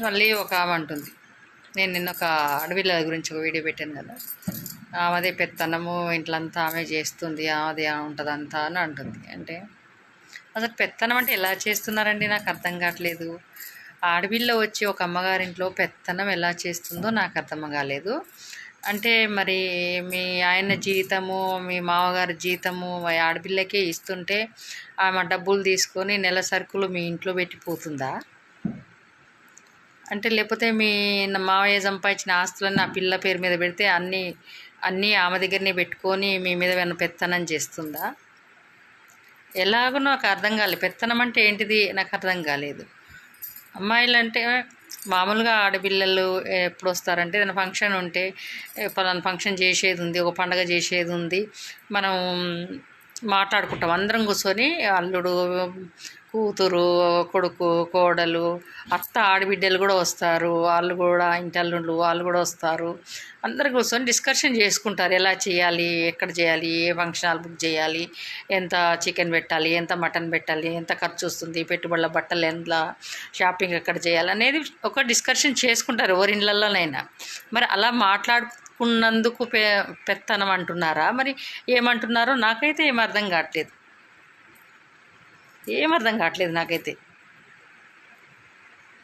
మళ్ళీ ఒక ఆమె అంటుంది. నేను నిన్న ఒక అడవిల గురించి ఒక వీడియో పెట్టాను కదా. ఆమెదే పెత్తనము ఇంట్లంతా ఆమె చేస్తుంది ఆమెదే ఉంటుంది అంతా అని అంటుంది. అంటే అసలు పెత్తనం అంటే ఎలా చేస్తున్నారండి? నాకు అర్థం కావట్లేదు. ఆడపిల్ల వచ్చి ఒక అమ్మగారింట్లో పెత్తనం ఎలా చేస్తుందో నాకు అర్థం కాలేదు. అంటే మరి మీ ఆయన జీతము మీ మామగారి జీతము ఆడపిల్లకే ఇస్తుంటే ఆమె డబ్బులు తీసుకొని నెల సరుకులు మీ ఇంట్లో పెట్టిపోతుందా అంటే లేకపోతే మీ మావయ్య సంపాదించిన ఆస్తులన్నీ ఆ పిల్ల పేరు మీద పెడితే అన్నీ అన్నీ ఆమె దగ్గరనే పెట్టుకొని మీ మీద ఏమైనా పెత్తనం చేస్తుందా? ఎలాగో నాకు అర్థం కాలేదు పెత్తనం అంటే ఏంటిది? నాకు అర్థం కాలేదు. అమ్మాయిలు అంటే మామూలుగా ఆడపిల్లలు ఎప్పుడు వస్తారంటే ఏదైనా ఫంక్షన్ ఉంటే పలానా ఫంక్షన్ చేసేది ఉంది ఒక పండగ చేసేది ఉంది. మనం మాట్లాడుకుంటాం. అందరం కూర్చొని అల్లుడు కూతురు కొడుకు కోడలు అత్త ఆడబిడ్డలు కూడా వస్తారు. వాళ్ళు కూడా ఇంటి అల్లుళ్ళు వాళ్ళు కూడా వస్తారు. అందరు కూర్చొని డిస్కషన్ చేసుకుంటారు. ఎలా చేయాలి? ఎక్కడ చేయాలి? ఏ ఫంక్షన్ హాల్ బుక్ చేయాలి? ఎంత చికెన్ పెట్టాలి? ఎంత మటన్ పెట్టాలి? ఎంత ఖర్చు వస్తుంది? పెట్టుబడుల బట్టలు ఎంత? షాపింగ్ ఎక్కడ చేయాలి? అనేది ఒక డిస్కషన్ చేసుకుంటారు. ఎవరి ఇళ్ళల్లోనైనా. మరి అలా మాట్లాడు ఉన్నందుకు పె పెత్తనం అంటున్నారా మరి ఏమంటున్నారో నాకైతే ఏం అర్థం కావట్లేదు. ఏం అర్థం కావట్లేదు నాకైతే.